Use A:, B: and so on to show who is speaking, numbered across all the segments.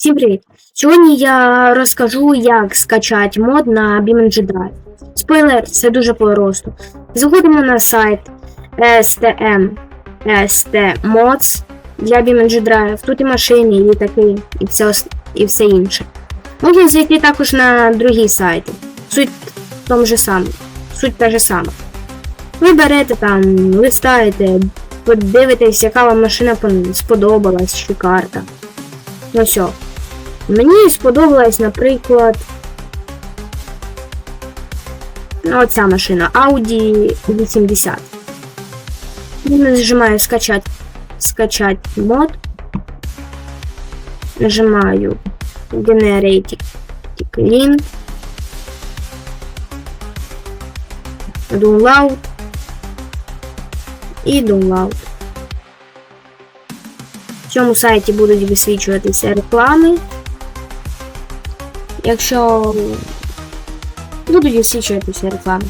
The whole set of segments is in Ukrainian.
A: Всім привіт! Сьогодні я розкажу, як скачати мод на BeamNG Drive. Спойлер, це дуже просто. Заходимо на сайт STM ST Mods для BeamNG Drive. Тут і машини, і літаки, і все, і все інше. Можна зайти також на другі сайти. Суть тому же самому. Суть та же сама. Ви берете там, листаєте, подивитесь, яка вам машина сподобалась, чи карта. Ну все. Мені сподобалась, наприклад. Оця машина Audi 80. Нажимаю скачать, скачать мод. Нажимаю Generate Link. Download. І download. В цьому сайті будуть висвічуватися реклами. Якщо будуть висвічуватися реклами.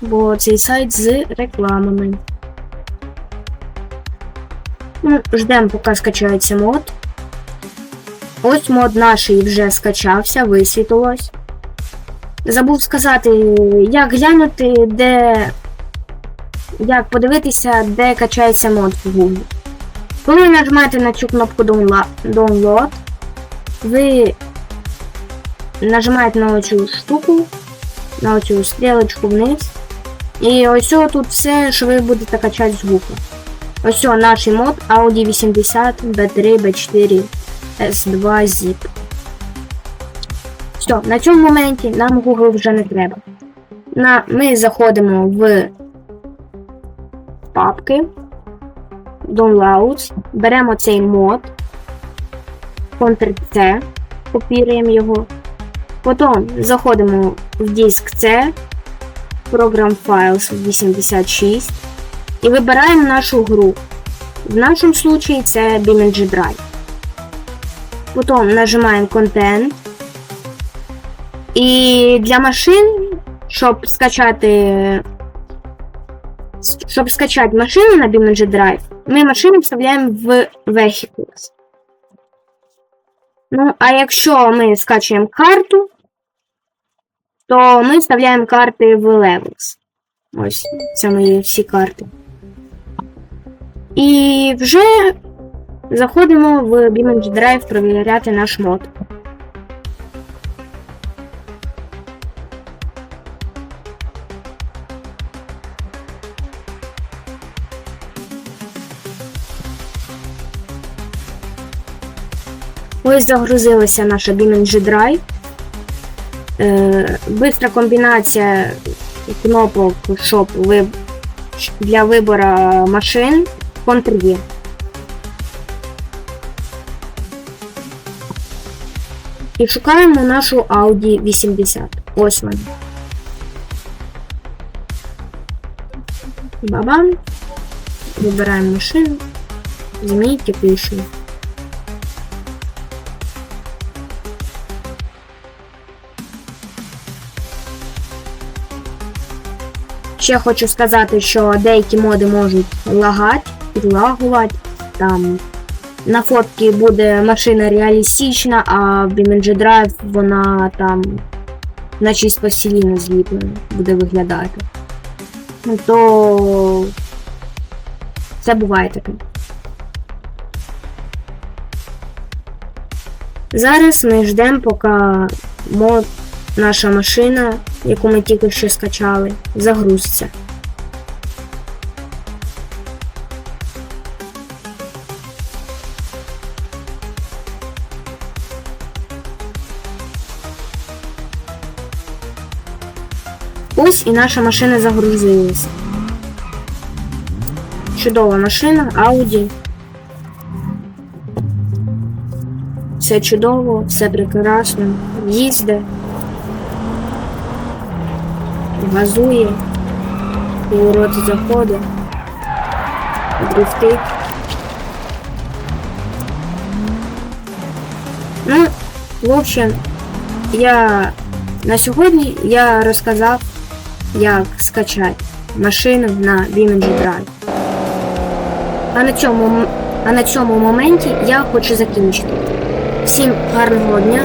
A: Бо цей сайт з рекламами. Ну, ждемо, поки скачається мод. Ось мод наш вже скачався, висвітилось. Забув сказати, як глянути, де. Як подивитися, де качається мод в Google. Коли нажмете на цю кнопку Download, ви нажимаєте на цю штуку, на цю стрілочку вниз. І ось тут все, що ви будете качати з Google. Ось наш мод Audi 80 B3 B4 S2 Zip. Все, на цьому моменті нам Google вже не треба. На, ми заходимо в папки, Downloads, беремо цей мод, Ctrl-C, копіруємо його. Потім заходимо в диск C, Program Files 86 і вибираємо нашу гру. В нашому случаї це BeamNG Drive. Потім нажимаємо Content. І для машин, щоб скачати щоб скачати машину на BeamNG Drive, ми машину вставляємо в Vehicles. Ну, а якщо ми скачуємо карту, то ми вставляємо карти в Levels. Ось, це мої всі карти. І вже заходимо в BMG Drive перевіряти наш мод. Ось загрузилася наша BeamNG Drive. Е, бистра комбінація кнопок, щоб ви, для вибору машин Ctrl-E. І шукаємо нашу Audi 80. Ось вона. Бабам. Вибираємо машину. Змійте пишемо. Ще хочу сказати, що деякі моди можуть лагати, підлагувати. Там на фотці буде машина реалістична, а в BeamNG Drive вона там на чисто сіліно зліплена буде виглядати. Ну то це буває таке. Зараз ми ждемо, поки мод наша машина, яку ми тільки що скачали, загрузиться. Ось і наша машина загрузилась. Чудова машина, Audi. Все чудово, все прекрасно. Їзде газує, повороти заходить, дрифтить. Ну, в общем, я на сьогодні я розказав, як скачати машину на BeamNG Drive. А на цьому А на цьому моменті я хочу закінчити. Всім гарного дня,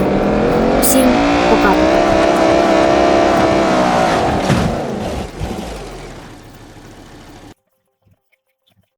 A: всім пока.